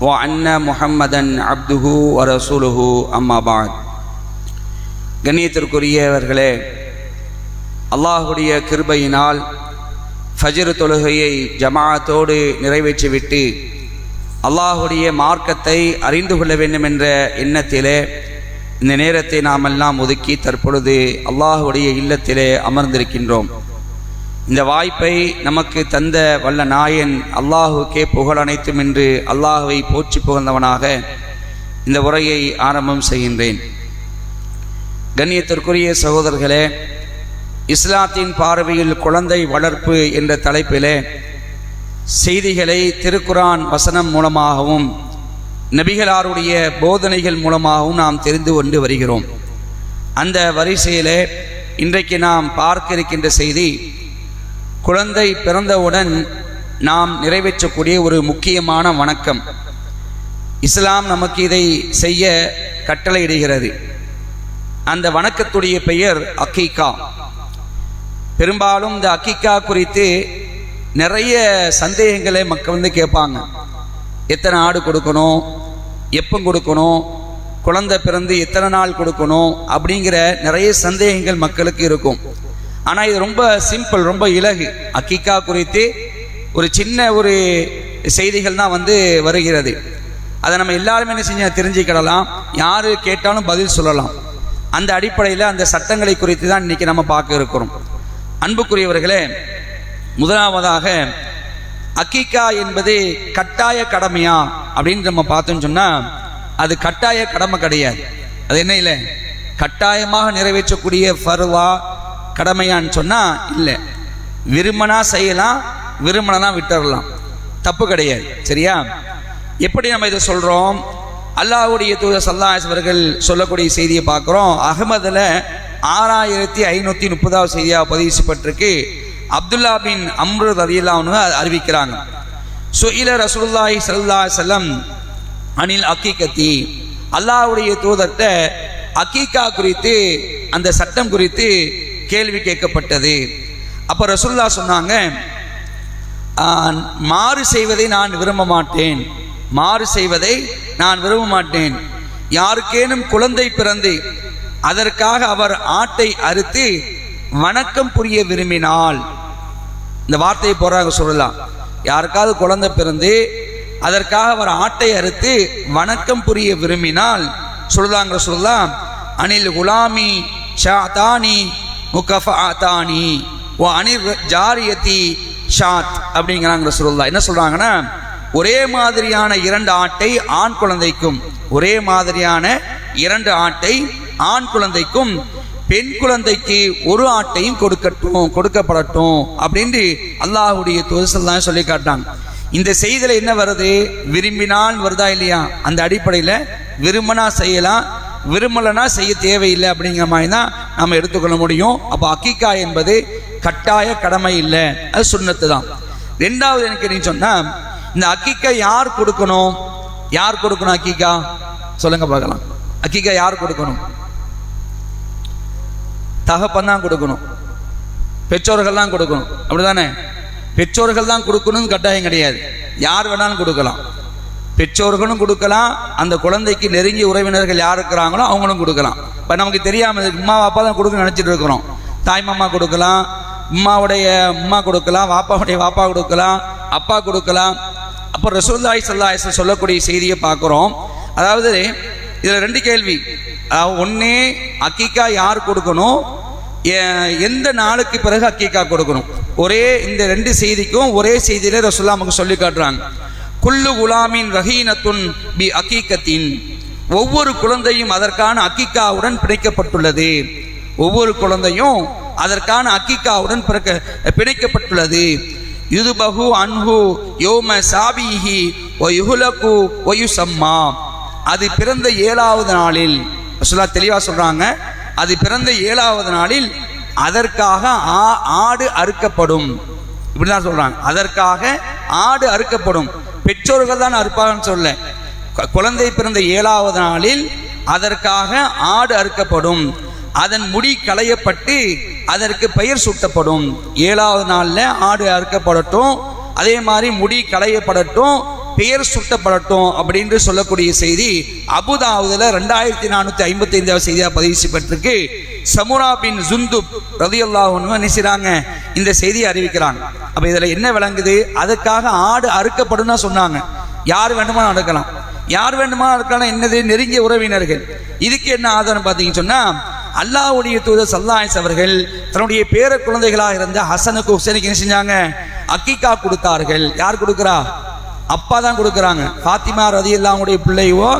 وأن محمدا عبده ورسوله أما بعد கண்ணியத்திற்குரியவர்களே அல்லாஹுடைய கிருபையினால் ஃபஜ்ர் தொழுகையை ஜமாஅத்தோடு நிறைவேற்றிவிட்டு அல்லாஹுடைய மார்க்கத்தை அறிந்து கொள்ள வேண்டும் என்ற எண்ணத்திலே இந்த நேரத்தை நாம் எல்லாம் ஒதுக்கி தற்பொழுது அல்லாஹுடைய இல்லத்திலே அமர்ந்திருக்கின்றோம் இந்த வாய்ப்பை நமக்கு தந்த வல்ல நாயன் அல்லாஹுக்கே புகழ் அனைத்தும் என்று அல்லாஹுவை போற்றி புகழ்ந்தவனாக இந்த உரையை ஆரம்பம் செய்கின்றேன். கண்ணியத்திற்குரிய சகோதரர்களே இஸ்லாத்தின் பார்வையில் குழந்தை வளர்ப்பு என்ற தலைப்பிலே செய்திகளை திருக்குரான் வசனம் மூலமாகவும் நபிகளாருடைய போதனைகள் மூலமாகவும் நாம் தெரிந்து கொண்டு வருகிறோம். அந்த வரிசையிலே இன்றைக்கு நாம் பார்க்க இருக்கின்ற செய்தி குழந்தை பிறந்தவுடன் நாம் நிறைவேற்றக்கூடிய ஒரு முக்கியமான வணக்கம். இஸ்லாம் நமக்கு இதை செய்ய கட்டளையிடுகிறது. அந்த வணக்கத்துடைய பெயர் அக்கீகா பெரும்பாலும் இந்த அக்கீகா குறித்து நிறைய சந்தேகங்களை மக்கள் வந்து கேட்பாங்க. எத்தனை ஆடு கொடுக்கணும்? எப்போ கொடுக்கணும்? குழந்தை பிறந்து எத்தனை நாள் கொடுக்கணும்? அப்படிங்கிற நிறைய சந்தேகங்கள் மக்களுக்கு இருக்கும். ஆனால் இது ரொம்ப சிம்பிள் ரொம்ப இலகு. அக்கிக்கா குறித்து ஒரு சின்ன ஒரு செய்திகள் தான் வந்து வருகிறது. அதை நம்ம எல்லாருமே என்ன செஞ்ச தெரிஞ்சுக்கிடலாம். யார் கேட்டாலும் பதில் சொல்லலாம். அந்த அடிப்படையில் அந்த சட்டங்களை குறித்து தான் இன்றைக்கி நம்ம பார்க்க இருக்கிறோம். அன்புக்குரியவர்களே முதலாவதாக அக்கிகா என்பது கட்டாய கடமையா அப்படின்னு நம்ம பார்த்தோம்னு சொன்னால் அது கட்டாய கடமை கிடையாது. அது என்ன இல்லை? கட்டாயமாக நிறைவேற்றக்கூடிய ஃபர்வா கடமையான்னு சொன்னால் இல்லை. விரும்பினா செய்யலாம் விரும்பினா விட்டுறலாம். தப்பு கிடையாது சரியா? எப்படி நம்ம இதை சொல்கிறோம் அல்லாஹுடைய தூதர் சல்லாஸ் அவர்கள் சொல்லக்கூடிய செய்தியை பார்க்குறோம். அகமதில் ஆறாயிரத்தி ஐநூற்றி முப்பதாவது செய்தியாக பதிவுப்பட்டிருக்கு அப்துல்லா பின் அம்ருத் அலிலான்னு அறிவிக்கிறாங்க. சுயில ரசூல்லாஹி சல்லா செல்லம் அனில் அக்கீக்கத்தி அல்லாஹுடைய தூதர்கிட்ட அக்கீக்கா குறித்து அந்த சட்டம் குறித்து கேள்வி கேட்கப்பட்டது. அப்போ ரசுல்லா சொன்னாங்க மாறு செய்வதை நான் விரும்ப மாட்டேன். மாறு செய்வதை நான் விரும்ப மாட்டேன். யாருக்கேனும் குழந்தை பிறந்து அதற்காக அவர் ஆட்டை அறுத்து வணக்கம் புரிய விரும்பினால். இந்த வார்த்தையை போறாங்க சொல்லலாம் யாருக்காவது குழந்தை பிறந்து அதற்காக அவர் ஆட்டை அறுத்து வணக்கம் புரிய விரும்பினால் சொல்லுதாங்க சொல்லலாம் அனில் குலாமி ஷாதானி முகஃபாத்தானி ஓ அனிர் ஜாரியத்தி ஷாத் அப்படிங்கிறாங்க ரசூலுல்லா என்ன சொல்கிறாங்கன்னா ஒரே மாதிரியான இரண்டு ஆட்டை ஆண் குழந்தைக்கும் ஒரே மாதிரியான இரண்டு ஆட்டை ஆண் குழந்தைக்கும் பெண் குழந்தைக்கு ஒரு ஆட்டையும் கொடுக்கட்டும் கொடுக்கப்படட்டும் அப்படின்ட்டு அல்லாஹுடைய துவசல்லாம் சொல்லி காட்டாங்க இந்த செய்தியில் என்ன வருது? விரும்பினால் வருதா இல்லையா? அந்த அடிப்படையில் விரும்பினா செய்யலாம் விரும்பலைன்னா செய்ய தேவையில்லை அப்படிங்கிற மாதிரி தான் நம்ம எடுத்துக்கொள்ள முடியும். அப்போ அக்கிக்கா என்பது கட்டாய கடமை இல்லை. அது சுண்ணத்து தான். ரெண்டாவது எனக்கு நீ சொன்னால் இந்த அக்கிக்கா யார் கொடுக்கணும்? யார் கொடுக்கணும் அக்கிக்கா சொல்லுங்க பார்க்கலாம். அக்கிக்கா யார் கொடுக்கணும்? தகப்பன் தான் கொடுக்கணும். பெற்றோர்கள் தான் கொடுக்கணும். அப்படிதானே பெற்றோர்கள் தான் கொடுக்கணும்னு கட்டாயம் கிடையாது. யார் வேணாலும் கொடுக்கலாம். பெற்றோர்களும் கொடுக்கலாம் அந்த குழந்தைக்கு நெருங்கிய உறவினர்கள் யார் இருக்கிறாங்களோ அவங்களும் கொடுக்கலாம். இப்போ நமக்கு தெரியாமல் அம்மா அப்பா தான் கொடுக்க நினச்சிட்டு இருக்கிறோம். தாய் மாமா கொடுக்கலாம் அம்மாவுடைய அம்மா கொடுக்கலாம் வாப்பாவுடைய வாப்பா கொடுக்கலாம் அப்பா கொடுக்கலாம். அப்போ ரசூல்லாய் சல்லாஹ் சொல்லக்கூடிய செய்தியை பார்க்குறோம். அதாவது இதில் ரெண்டு கேள்வி. ஒன்றே அக்கீக்கா யார் கொடுக்கணும்? எந்த நாளுக்கு பிறகு அக்கீக்கா கொடுக்கணும்? ஒரே இந்த ரெண்டு செய்திக்கும் ஒரே செய்தியிலே ரசூல்லா நமக்கு சொல்லி காட்டுறாங்க. குல்லு குலாமின் ரஹீனத்துன் பி அக்கீக்கத்தின் ஒவ்வொரு குழந்தையும் அதற்கான அக்கிக்காவுடன் பிணைக்கப்பட்டுள்ளது. ஒவ்வொரு குழந்தையும் அதற்கான அக்கிக்காவுடன் பிறக்க பிணைக்கப்பட்டுள்ளது. யுதுபகு அன்ஹு யோம சாபிஹி ஒ யுகுலகு ஒயுசம்மா அது பிறந்த ஏழாவது நாளில் சொல்லா தெளிவா சொல்றாங்க அது பிறந்த ஏழாவது நாளில் அதற்காக ஆ- ஆடு அறுக்கப்படும். இப்படிதான் சொல்றாங்க. அதற்காக ஆடு அறுக்கப்படும். பெற்றோர்கள் தான் அறுப்பாங்கன்னு சொல்ல. குழந்தை பிறந்த ஏழாவது நாளில் அதற்காக ஆடு அறுக்கப்படும். அதன் முடி களையப்பட்டு அதற்கு பெயர் சூட்டப்படும். ஏழாவது நாளில் ஆடு அறுக்கப்படட்டும். அதே மாதிரி முடி களையப்படட்டும். பெயர் சுட்டப்படட்டும் அப்படின்னு சொல்லக்கூடிய செய்தி அபுதாவுதுல ரெண்டாயிரத்தி நானூற்றி ஐம்பத்தி ஐந்தாவது செய்தியாக பதிவு செய்யப்பட்டிருக்கு. சமுரா பின் ஜுந்துப் ரதியுல்லாஹ் இந்த செய்தியை அறிவிக்கிறாங்க. அப்ப இதுல என்ன விளங்குது? அதுக்காக ஆடு அறுக்கப்படும்னா சொன்னாங்க. யார் வேண்டுமா அறுக்கலாம். யார் வேண்டுமா நடக்கலாம் என்னது? நெருங்கிய உறவினர்கள். இதுக்கு என்ன ஆதாரம் பார்த்தீங்கன்னு சொன்னா அல்லாவுடைய தூதர் சல்லாஹிஸ் அவர்கள் தன்னுடைய பேர குழந்தைகளாக இருந்த ஹசனுக்கு ஹுசனுக்கு என்ன செஞ்சாங்க? அக்கிகா கொடுத்தார்கள். யார் கொடுக்குறா? அப்பா தான் கொடுக்குறாங்க. ஃபாத்திமா ரதி இல்லாமுடைய பிள்ளையோ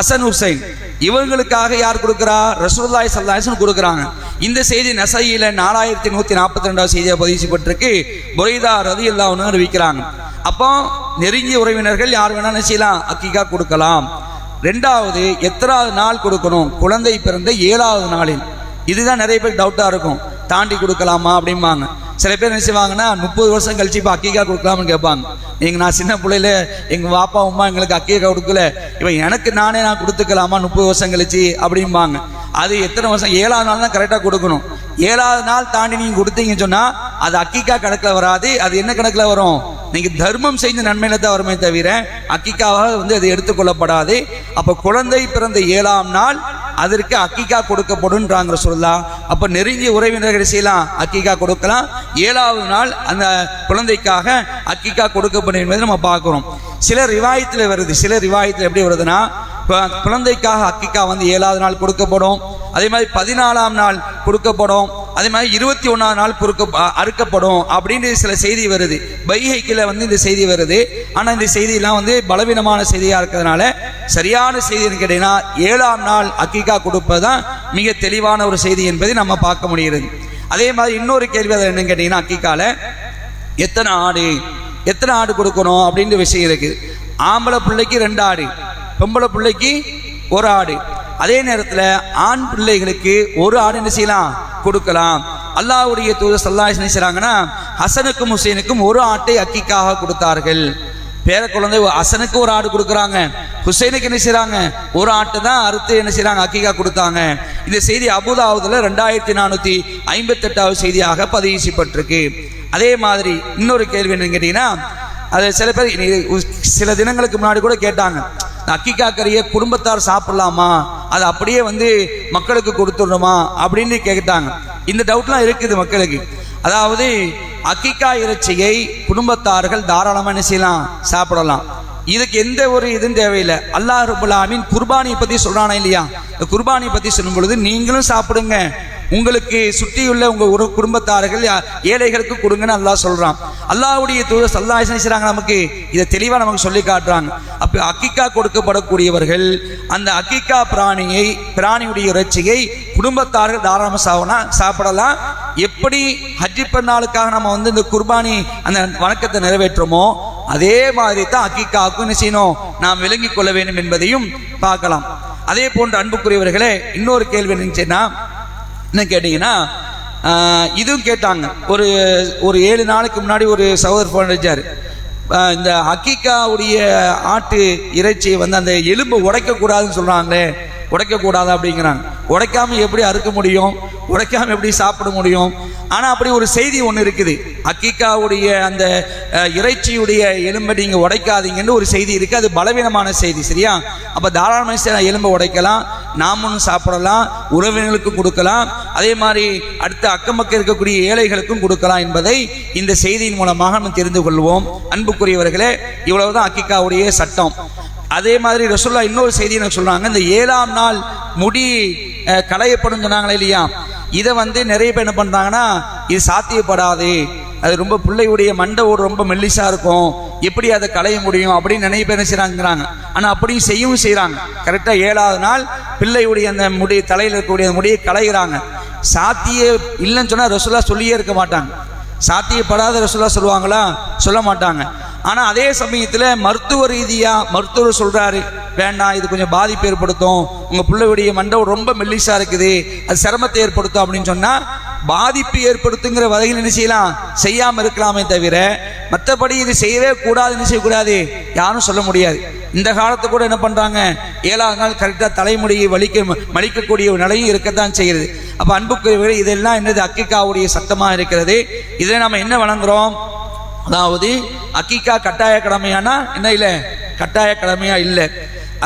அசன் ஹுசைன். இவங்களுக்காக யார் கொடுக்குறா? ரசூல்லாய் ஸல்லல்லாஹு கொடுக்குறாங்க. இந்த செய்தி நசையில் நாலாயிரத்தி நூற்றி நாற்பத்தி ரெண்டாவது செய்தியாக பதிவு செய்யப்பட்டிருக்கு புரைதா ரதி அல்லாஹ்னு அறிவிக்கிறாங்க. அப்போ நெருங்கிய உறவினர்கள் யார் வேணாலும் செய்யலாம்? அக்கிகா கொடுக்கலாம். ரெண்டாவது எத்தனாவது நாள் கொடுக்கணும்? குழந்தை பிறந்த ஏழாவது நாளில். இதுதான் நிறைய பேர் டவுட்டாக இருக்கும். தாண்டி கொடுக்கலாமா அப்படிம்பாங்க. சில பேர் என்ன செய்வாங்கன்னா முப்பது வருஷம் கழிச்சு இப்போ அக்கிகா கொடுக்கலாம்னு கேட்பாங்க. நீங்கள் நான் சின்ன பிள்ளையில எங்கள் பாப்பா அம்மா எங்களுக்கு அக்கையை கொடுக்கல. இவன் எனக்கு நானே நான் கொடுத்துக்கலாமா? முப்பது வருஷம் கழிச்சு அப்படிம்பாங்க. அது எத்தனை வருஷம்? ஏழாவது நாள் தான் கரெக்டாக கொடுக்கணும். ஏழாவது நாள் தாண்டி நீங்கள் கொடுத்தீங்கன்னு சொன்னால் அது அக்கிக்கா கணக்கில் வராது. அது என்ன கணக்கில் வரும்? நீங்கள் தர்மம் செய்த நன்மையில தான் வருமே தவிர அக்கிக்காவாக வந்து அது எடுத்துக்கொள்ளப்படாது. அப்போ குழந்தை பிறந்த ஏழாம் நாள் அதற்கு அக்கிகா கொடுக்கப்படும்ன்றாங்க சொல்லலாம் அப்போ நெருங்கிய உறவினர்கள் செய்யலாம்? அக்கிகா கொடுக்கலாம். ஏழாவது நாள் அந்த குழந்தைக்காக அக்கிகா கொடுக்கப்படும் என்பதை நம்ம பார்க்குறோம். சில ரிவாயத்தில் வருது. சில ரிவாயத்தில் எப்படி வருதுன்னா இப்போ குழந்தைக்காக அக்கிக்கா வந்து ஏழாவது நாள் கொடுக்கப்படும். அதே மாதிரி பதினாலாம் நாள் கொடுக்கப்படும். அதே மாதிரி இருபத்தி ஒன்றாம் நாள் பொறுக்க அறுக்கப்படும். அப்படின்ற சில செய்தி வருது. பைஹைக்கில் வந்து இந்த செய்தி வருது. ஆனால் இந்த செய்தியெல்லாம் வந்து பலவீனமான செய்தியாக இருக்கிறதுனால சரியான செய்தின்னு கேட்டீங்கன்னா ஏழாம் நாள் அக்கிகா கொடுப்பதுதான் மிக தெளிவான ஒரு செய்தி என்பதை நம்ம பார்க்க முடிகிறது. அதே மாதிரி இன்னொரு கேள்வி அதை என்னன்னு கேட்டிங்கன்னா அக்கிக்கால எத்தனை ஆடு எத்தனை ஆடு கொடுக்கணும் அப்படின்ற விஷயம் இருக்குது. ஆம்பளை பிள்ளைக்கு ரெண்டு ஆடு பொம்பளை பிள்ளைக்கு ஒரு ஆடு. அதே நேரத்தில் ஆண் பிள்ளைகளுக்கு ஒரு ஆடு என்ன செய்யலாம்? கொடுக்கலாம். அல்லாவுடைய தூதர் சல்லாஹ் என்ன செய்கிறாங்கன்னா ஹசனுக்கும் ஹுசைனுக்கும் ஒரு ஆட்டை அக்கிக்காக கொடுத்தார்கள். பேர குழந்தை ஹசனுக்கு ஒரு ஆடு கொடுக்குறாங்க. ஹுசைனுக்கு என்ன செய்றாங்க? ஒரு ஆட்டை தான் அறுத்து என்ன செய்றாங்க? அக்கிகா கொடுத்தாங்க. இந்த செய்தி அபுதாவுதுல ரெண்டாயிரத்தி நானூற்றி ஐம்பத்தெட்டாவது செய்தியாக பதிவு செய்யப்பட்டிருக்கு. அதே மாதிரி இன்னொரு கேள்வி என்னன்னு கேட்டிங்கன்னா அது சில பேர் சில தினங்களுக்கு முன்னாடி கூட கேட்டாங்க. இந்த அக்கிக்கா கறியை குடும்பத்தார் சாப்பிடலாமா? அது அப்படியே வந்து மக்களுக்கு கொடுத்துடணுமா? அப்படின்னு கேட்டாங்க. இந்த டவுட்லாம் இருக்குது மக்களுக்கு. அதாவது அக்கிக்கா இறைச்சியை குடும்பத்தார்கள் தாராளமாக என்ன செய்யலாம்? சாப்பிடலாம். இதுக்கு எந்த ஒரு இதுவும் தேவையில்லை. அல்லாஹ் ருபுல்லாமின் குர்பானியை பற்றி சொல்கிறானே இல்லையா? இந்த குர்பானியை பற்றி சொல்லும் பொழுது நீங்களும் சாப்பிடுங்க. உங்களுக்கு சுற்றியுள்ள உங்க ஒரு குடும்பத்தார்கள் ஏழைகளுக்கு கொடுங்கன்னு அல்லாஹ் சொல்றான். அல்லாவுடைய தூதர் சல்லா செய்கிறாங்க நமக்கு. இதை தெளிவாக நமக்கு சொல்லி காட்டுறாங்க. அப்போ அக்கிக்கா கொடுக்கப்படக்கூடியவர்கள் அந்த அக்கிக்கா பிராணியை பிராணியுடைய இறைச்சியை குடும்பத்தார்கள் தாராளமாக சாவனா சாப்பிடலாம். எப்படி ஹஜ்ஜி பெருநாளுக்காக நம்ம வந்து இந்த குர்பானி அந்த வணக்கத்தை நிறைவேற்றுமோ அதே மாதிரி தான் அக்கிக்காவுக்கும் என்ன செய்யணும்? நாம் விளங்கிக் கொள்ள வேண்டும் என்பதையும் பார்க்கலாம். அதே போன்ற அன்புக்குரியவர்களே இன்னொரு கேள்வி இருந்துச்சுன்னா என்ன கேட்டிங்கன்னா இதுவும் கேட்டாங்க. ஒரு ஒரு ஏழு நாளைக்கு முன்னாடி ஒரு சகோதரர் ஃபோன் அடித்தார் இந்த ஹக்கீக்காவுடைய ஆட்டு இறைச்சியை வந்து அந்த எலும்பு உடைக்கக்கூடாதுன்னு சொல்கிறாங்களே உடைக்கக்கூடாது அப்படிங்கிறாங்க. உடைக்காமல் எப்படி அறுக்க முடியும்? உடைக்காமல் எப்படி சாப்பிட முடியும்? ஆனால் அப்படி ஒரு செய்தி ஒன்று இருக்குது. அக்கீக்காவுடைய அந்த இறைச்சியுடைய எலும்பை நீங்கள் உடைக்காதீங்கன்னு ஒரு செய்தி இருக்குது அது பலவீனமான செய்தி சரியா? அப்போ தாராளமாக எலும்பை உடைக்கலாம். நாமளும் சாப்பிடலாம் உறவினர்களுக்கும் கொடுக்கலாம் அதே மாதிரி அடுத்த அக்கம் பக்கம் இருக்கக்கூடிய ஏழைகளுக்கும் கொடுக்கலாம் என்பதை இந்த செய்தியின் மூலமாக நம்ம தெரிந்து கொள்வோம். அன்புக்குரியவர்களே இவ்வளவுதான் அக்கிக்காவுடைய சட்டம். அதே மாதிரி ரசுல்லா இன்னொரு செய்தி எனக்கு சொல்றாங்க? இந்த ஏழாம் நாள் முடி களையப்படும் சொன்னாங்களே இல்லையா? இதை வந்து நிறைய பேர் என்ன பண்றாங்கன்னா இது சாத்தியப்படாது அது ரொம்ப பிள்ளையுடைய மண்டை ரொம்ப மெல்லிசாக இருக்கும். எப்படி அதை களைய முடியும் அப்படின்னு நினைவு பேர் என்ன ஆனால் அப்படியும் செய்யவும் செய்கிறாங்க கரெக்டாக ஏழாவது நாள் பிள்ளையுடைய அந்த முடி தலையில் இருக்கக்கூடிய முடியை களைகிறாங்க சாத்திய இல்லைன்னு சொன்னால் ரசூல்லா சொல்லியே இருக்க மாட்டாங்க. சாத்தியப்படாத ரசூலா சொல்லுவாங்களா? சொல்ல மாட்டாங்க. ஆனால் அதே சமயத்தில் மருத்துவ ரீதியாக மருத்துவர் சொல்கிறாரு வேண்டாம் இது கொஞ்சம் பாதிப்பு ஏற்படுத்தும். உங்கள் பிள்ளையுடைய மண்டை ரொம்ப மெல்லிசாக இருக்குது. அது சிரமத்தை ஏற்படுத்தும். அப்படின்னு சொன்னால் பாதிப்பு ஏற்படுத்துங்கிற வகையில் என்ன செய்யலாம்? செய்யாம இருக்கலாமே தவிர மற்றபடி இது செய்யவே கூடாது என்ன செய்யக்கூடாது? யாரும் சொல்ல முடியாது. இந்த காலத்து கூட என்ன பண்றாங்க? ஏழாவது நாள் கரெக்டாக தலைமுடியை வலிக்க மலிக்கக்கூடிய ஒரு நிலையும் இருக்கத்தான் செய்கிறது அப்ப அன்புக்குரியவர்களே இதெல்லாம் என்னது? அக்கிக்காவுடைய சத்தமாக இருக்கிறது. இதில் நம்ம என்ன வழங்குறோம் அதாவது அக்கிக்கா கட்டாய கடமையானா? என்ன இல்லை? கட்டாய கடமையா இல்லை.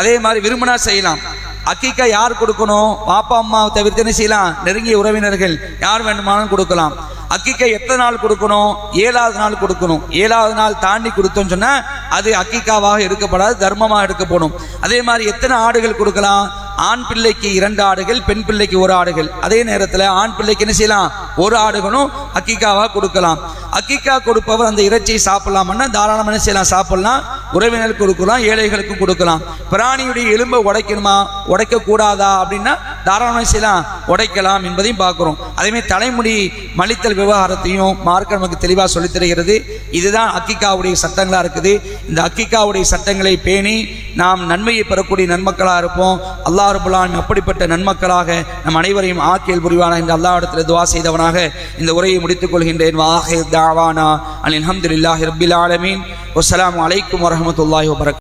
அதே மாதிரி விரும்பினா செய்யலாம். அக்கிக்கா யார் கொடுக்கணும்? பாப்பா அம்மாவை தவிர்த்து என்ன செய்யலாம். நெருங்கிய உறவினர்கள் யார் வேண்டுமானாலும் கொடுக்கலாம். அக்கிக்கை எத்தனை நாள் கொடுக்கணும்? ஏழாவது நாள் கொடுக்கணும். ஏழாவது நாள் தாண்டி கொடுத்தோம்னு சொன்னால் அது அக்கிக்காவாக எடுக்கப்படாது தர்மமாக எடுக்கப்படும். அதே மாதிரி எத்தனை ஆடுகள் கொடுக்கலாம்? ஆண் பிள்ளைக்கு இரண்டு ஆடுகள் பெண் பிள்ளைக்கு ஒரு ஆடுகள். அதே நேரத்தில் ஆண் பிள்ளைக்கு என்ன செய்யலாம்? ஒரு ஆடுகளும் அக்கிக்காவாக கொடுக்கலாம். அக்கிக்கா கொடுப்பவர் அந்த இறைச்சியை சாப்பிடலாம்னா தாராளமாக என்ன செய்யலாம்? சாப்பிடலாம். உறவினருக்கு கொடுக்கலாம் ஏழைகளுக்கும் கொடுக்கலாம். பிராணியுடைய எலும்பை உடைக்கணுமா? உடைக்க கூடாதா அப்படின்னா தாராளமாக செய்யலாம் உடைக்கலாம் என்பதையும் பார்க்குறோம். அதேமாதிரி தலைமுடி மலித்தல் விவகாரத்தையும் மார்க்க நமக்கு தெளிவாக சொல்லித் தருகிறது. இதுதான் அக்கிக்காவுடைய சட்டங்களாக இருக்குது. இந்த அக்கிக்காவுடைய சட்டங்களை பேணி நாம் நன்மையை பெறக்கூடிய நன்மக்களாக இருப்போம். அல்லாஹ் ரபுல்லான் அப்படிப்பட்ட நன்மக்களாக நம் அனைவரையும் ஆக்கியல் புரிவான இந்த அல்லாஹ் இடத்துல துவா செய்தவனாக இந்த உரையை முடித்துக் கொள்கின்றேன். வாஹிர் தாவானா அல் அல்ஹம்துலில்லாஹி ரபில் ஆலமீன். வஸ்ஸலாமு அலைக்கும் வரமத்துல்லாஹி வபரக்